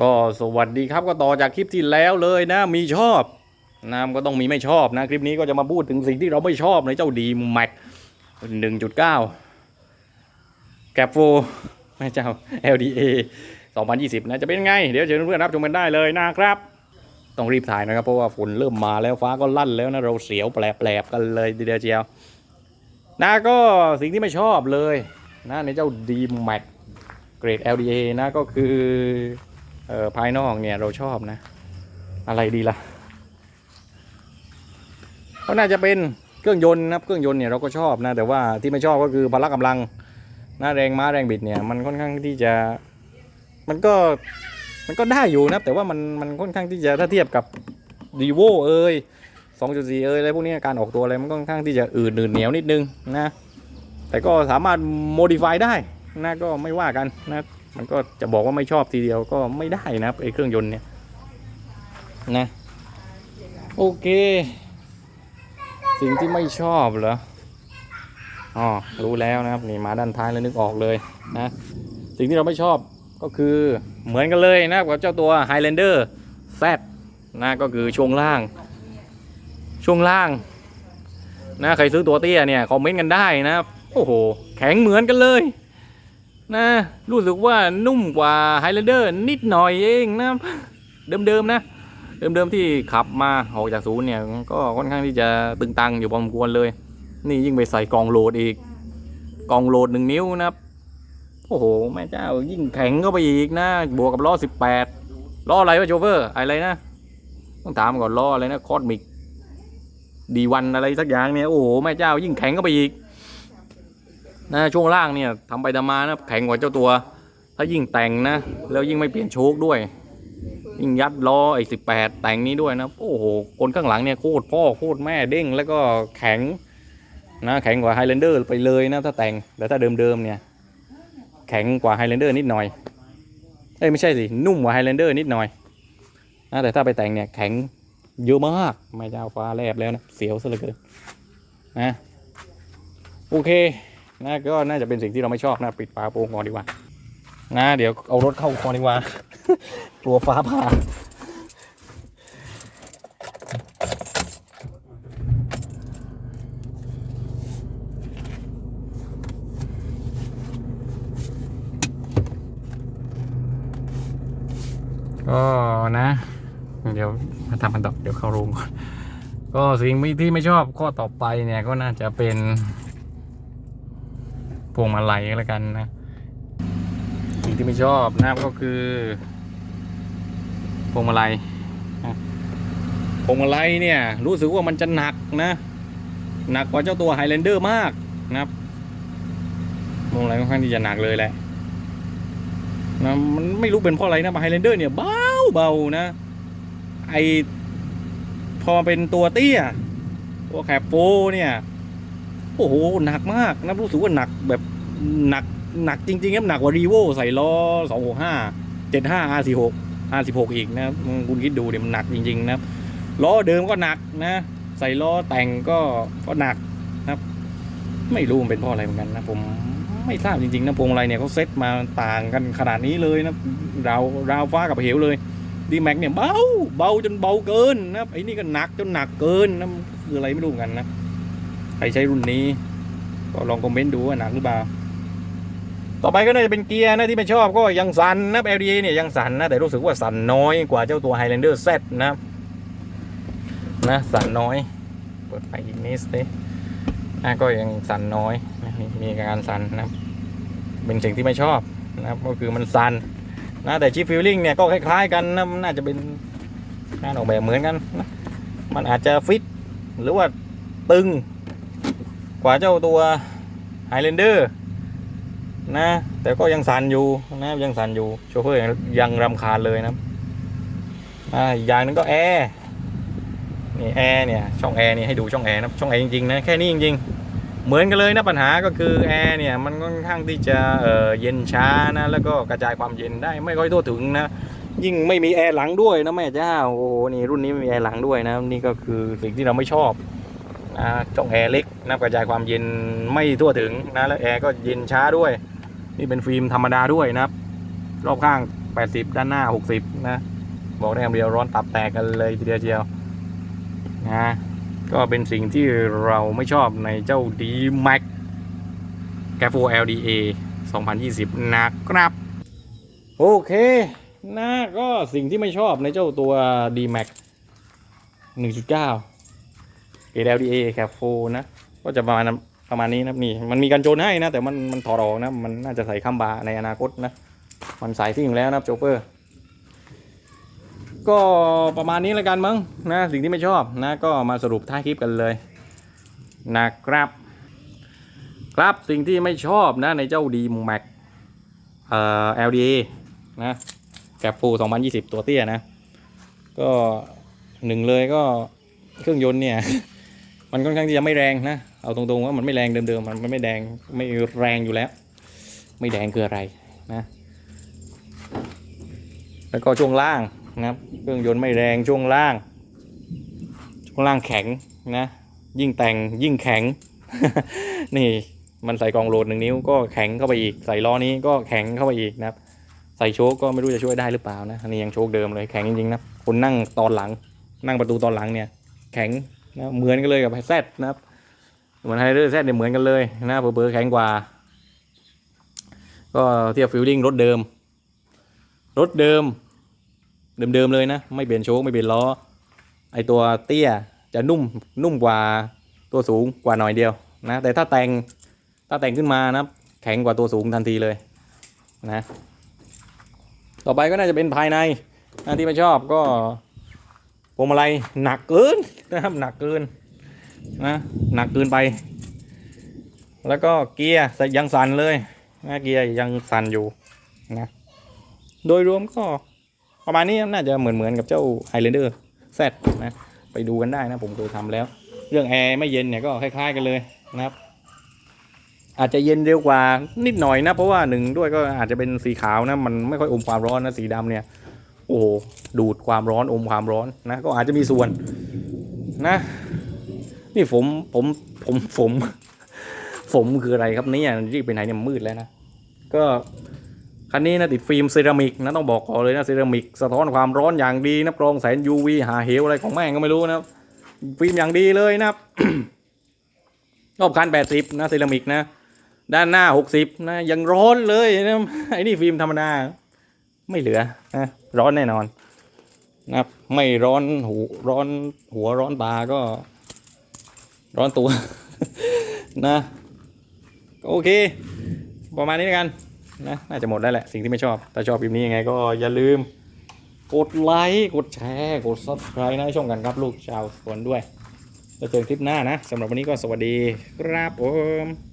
ก็สวัสดีครับก็ต่อจากคลิปที่แล้วเลยนะมีชอบนะมันก็ต้องมีไม่ชอบนะคลิปนี้ก็จะมาพูดถึงสิ่งที่เราไม่ชอบในเจ้าดีแม็กหนึ่งจุดเก้าแกรโฟแม่เจ้า LDA 2020 นะจะเป็นไง เดี๋ยวเชิญเพื่อนรับชมกันได้เลยนะครับ ต้องรีบถ่ายนะครับ เพราะว่าฝนเริ่มมาแล้วฟ้าก็ลั่นแล้วนะเราเสียวแปลบๆกันเลยทีเดียวเชียวนะก็สิ่งที่ไม่ชอบเลยนะในเจ้าดีแม็กเกรด LDA นะก็คือ เออภายนอกเนี่ยเราชอบนะ อะไรดีล่ะก็น่าจะเป็นเครื่องยนต์นะครับเครื่องยนต์เนี่ยเราก็ชอบนะ แต่ว่าที่ไม่ชอบก็คือพละกำลังนะแรงม้าแรงบิดเนี่ยมันค่อนข้างที่จะมันก็มันก็ได้อยู่นะแต่ว่ามันมันค่อนข้างที่จะถ้าเทียบกับดีโวเอ้ย2.4 เอ้ยอะไรพวกนี้การออกตัวอะไรมันก็ค่อนข้างที่จะอืดหนืดเหนียวนิดนึงนะแต่ก็สามารถโมดิฟายได้นะก็ไม่ว่ากันนะ มันก็จะบอกว่าไม่ชอบทีเดียวก็ไม่ได้นะครับไอ้เครื่องยนต์เนี่ยนะโอเค สิ่งที่ไม่ชอบเหรออ๋อรู้แล้วนะครับนี่มาด้านท้ายแล้วนึกออกเลยนะ สิ่งที่เราไม่ชอบก็คือเหมือนกันเลยนะครับกับเจ้าตัว Highlander Z นะก็คือช่วงล่าง ช่วงล่างนะใครซื้อตัวเตี้ยเนี่ยคอมเมนต์กันได้นะครับโอ้โห แข็งเหมือนกันเลย นะรู้สึกว่านุ่มกว่า Highlander นิดหน่อยเองนะเดิมๆนะเดิมๆที่ขับมาออกจากศูนย์เนี่ยก็ค่อนข้างที่จะตึงตังอยู่พอสมควรเลย นี่ยิ่งไปใส่กองโหลดอีกกองโหลดหนึ่งนิ้วนะครับโอ้โหแม่เจ้ายิ่งแข็งเข้าไปอีกนะบวกกับล้อ18ล้ออะไรวะโชเฟอร์อะไรนะต้องถามก่อนล้ออะไรนะคอสมิกดีวันอะไรสักอย่างเนี่ยโอ้โหแม่เจ้ายิ่งแข็งเข้าไปอีก นะช่วงล่างเนี่ยทำไปทำมานะแข็งกว่าเจ้าตัว ถ้ายิ่งแต่งนะ แล้วยิ่งไม่เปลี่ยนโชคด้วย ยิ่งยัดล้อไอ้สิบแปดแต่งนี้ด้วยนะโอ้โหคนข้างหลังเนี่ยโคตรพ่อโคตรแม่เด้งแล้วก็แข็งนะแข็งกว่าไฮแลนเดอร์ไปเลยนะถ้าแต่งแต่ถ้าเดิมๆเนี่ยแข็งกว่าไฮแลนเดอร์นิดหน่อยเอ้ยไม่ใช่สินุ่มกว่าไฮแลนเดอร์นิดหน่อยนะแต่ถ้าไปแต่งเนี่ยแข็งเยอะมากไม่จะเจ้าฟ้าแลบแล้วนะเสียวซะเหลือเกินนะโอเค นะก็น่าจะเป็นสิ่งที่เราไม่ชอบนะปิดฝาโปรงก่อนดีกว่า นะ เดี๋ยวเอารถเข้าก่อนดีกว่า กลัวฟ้าผ่าก็นะ เดี๋ยวมาทำกันต่อเดี๋ยวเข้าโรงก่อน ก็สิ่งที่ไม่ชอบข้อต่อไปเนี่ยก็น่าจะเป็น วงมาลัยก็แล้วกันนะสิ่งที่ไม่ชอบนะก็คือพวงมาลัยพวงมาลัยเนี่ยรู้สึกว่ามันจะหนักนะหนักกว่าเจ้าตัวไฮแลนเดอร์มากนะครับพวงมาลัยค่อนข้างที่จะหนักเลยแหละนะมันไม่รู้เป็นเพราะอะไรนะไฮแลนเดอร์เนี่ยเบาเบานะไอพอเป็นตัวเตี้ยตัวแคปโฟเนี่ย โอ้โหหนักมากนะรู้สึกว่าหนักแบบหนักหนักจริงๆครับหนักกว่ารีโวใส่ล้อสองหกห้าเจ็ดห้า R สี่หก R สิบหกอีกนะคุณคิดดูเดี๋ยวมันหนักจริงๆนะล้อเดิมก็หนักนะ ใส่ล้อแต่งก็ก็หนักนะครับ ไม่รู้มันเป็นเพราะอะไรเหมือนกันนะผมไม่ทราบจริงๆนะพวงมาลัยเนี่ยเขาเซ็ตมาต่างกันขนาดนี้เลยนะราวราวฟ้ากับเหวเลยดีแม็กเนี่ยเบาเบาจนเบาเกินนะครับไอ้นี่ก็หนักจนหนักเกินนะคืออะไรไม่รู้เหมือนกันนะ ใครใช้รุ่นนี้ ก็ลองคอมเมนต์ดูว่าหนักหรือเปล่า ต่อไปก็น่าจะเป็นเกียร์นะที่ไม่ชอบก็ยังสั่นนะ LDA เนี่ยยังสั่นนะแต่รู้สึกว่าสั่นน้อยกว่าเจ้าตัว Highlander Z นะนะสั่นน้อย เปิดไฟอีกนิดสินะก็ยังสั่นน้อยนะมีการสั่นนะเป็นสิ่งที่ไม่ชอบนะครับก็คือมันสั่นนะแต่ชิปฟิลลิ่งเนี่ยก็คล้ายๆกันนะน่าจะเป็นการออกแบบเหมือนกันนะมันอาจจะฟิตหรือว่าตึง กว่าเจ้าตัว Highlander นะ แต่ก็ยังสั่นอยู่นะยังสั่นอยู่โชเฟอร์ยังรำคาญเลยนะอ่าอีกอย่างนึงก็แอร์นี่แอร์เนี่ยช่องแอร์นี่ให้ดูช่องแอร์นะช่องแอร์จริงๆนะแค่นี้จริงๆ เหมือนกันเลยนะปัญหาก็คือแอร์เนี่ยมันค่อนข้างที่จะเอ่อเย็นช้านะแล้วก็กระจายความเย็นได้ไม่ค่อยทั่วถึงนะยิ่งไม่มีแอร์หลังด้วยนะแม่เจ้าโอ้โหนี่รุ่นนี้ไม่มีแอร์หลังด้วยนะนี่ก็คือสิ่งที่เราไม่ชอบ นะช่องแอร์เล็กนะกระจายความเย็นไม่ทั่วถึงนะแล้วแอร์ก็เย็นช้าด้วย นี่เป็นฟิล์มธรรมดาด้วยนะครับ รอบข้าง 80 ด้านหน้า 60 นะ บอกได้คำเดียวร้อนตับแตกกันเลยทีเดียวเชียวนะก็เป็นสิ่งที่เราไม่ชอบในเจ้า D Max c a f o LDA 2020 นะครับ โอเคนะก็สิ่งที่ไม่ชอบในเจ้าตัว D Max 1.9เกรด LDA แคปโฟนะ ก็จะประมาณประมาณนี้นะนี่มันมีกันโจนให้นะ แต่มันมันถอดออกนะ มันน่าจะใส่ข้ามบาในอนาคตนะ มันใส่ที่อยู่แล้วนะโจเปอร์ ก็ประมาณนี้แล้วกันมั้งนะสิ่งที่ไม่ชอบนะ ก็มาสรุปท้ายคลิปกันเลยนะครับ ครับสิ่งที่ไม่ชอบนะในเจ้าดีแม็กเอ่อ LDA นะแกปฟู2020 ตัวเตี้ยนะ ก็หนึ่งเลยก็เครื่องยนต์เนี่ย มันค่อนข้างที่จะไม่แรงนะ เอาตรงๆว่ามันไม่แรงเดิมๆ มันไม่แดงไม่แรงอยู่แล้ว ไม่แดงคืออะไรนะ แล้วก็ช่วงล่างนะครับเครื่องยนต์ไม่แรงช่วงล่าง ช่วงล่างแข็งนะ ยิ่งแต่งยิ่งแข็ง นี่มันใส่กองโหลดหนึ่งนิ้วก็แข็งเข้าไปอีก ใส่ล้อนี้ก็แข็งเข้าไปอีกนะครับ ใส่โชคก็ไม่รู้จะช่วยได้หรือเปล่านะอันนี้ยังโชคเดิมเลยแข็งจริงๆนะคนนั่งตอนหลัง นั่งประตูตอนหลังเนี่ย แข็ง นะเหมือนกันเลยกับไฮแซดนะครับเหมือนไฮเดอร์แซดเนี่ยเหมือนกันเลยนะเบอร์แข็งกว่า ก็เทียบฟิลลิ่งรถเดิม รถเดิม เดิมๆเลยนะ ไม่เปลี่ยนโชคไม่เปลี่ยนล้อ ไอตัวเตี้ยจะนุ่มนุ่มกว่าตัวสูงกว่าหน่อยเดียวนะ แต่ถ้าแต่งถ้าแต่งขึ้นมานะแข็งกว่าตัวสูงทันทีเลยนะ ต่อไปก็น่าจะเป็นภายในนะที่ไม่ชอบก็ พวงมาลัยหนักเกินนะครับหนักเกินนะหนักเกินไป แล้วก็เกียร์ยังสั่นเลยนะเกียร์ยังสั่นอยู่นะโดยรวมก็ประมาณนี้น่าจะเหมือนเหมือนกับเจ้า Highlander Z นะไปดูกันได้นะผมเคยทำแล้ว เรื่องแอร์ไม่เย็นเนี่ยก็คล้ายๆกันเลยนะครับ อาจจะเย็นเร็วกว่านิดหน่อยนะ เพราะว่าหนึ่งด้วยก็อาจจะเป็นสีขาวนะ มันไม่ค่อยอมความร้อนนะสีดำเนี่ย โอ้ดูดความร้อนอมความร้อนนะก็อาจจะมีส่วนนะ นี่ผมผมผมผมผมคืออะไรครับเนี่ยรีบไปไหนเนี่ยมืดแล้วนะก็คันนี้นะติดฟิล์มเซรามิกนะต้องบอกก่อนเลยนะเซรามิกสะท้อนความร้อนอย่างดีนะกรองแสง UV หาเหวอะไรของแม่งก็ไม่รู้นะฟิล์มอย่างดีเลยนะครับรอบคัน 80 นะเซรามิกนะ ด้านหน้า 60 นะยังร้อนเลยนะไอ้นี่ฟิล์มธรรมดา ไม่เหลือนะร้อนแน่นอนนะครับ ไม่ร้อนหูร้อนหัวร้อนตาก็ ร้อนตัว นะ โอเค ประมาณนี้แล้วกันนะน่าจะหมดได้แหละ สิ่งที่ไม่ชอบ ถ้าชอบคลิปนี้ยังไงก็อย่าลืม กดไลค์กดแชร์กด subscribe นะช่องกันครับลูกชาวสวนด้วยแล้วเจอกันคลิปหน้านะสำหรับวันนี้ก็สวัสดีครับผม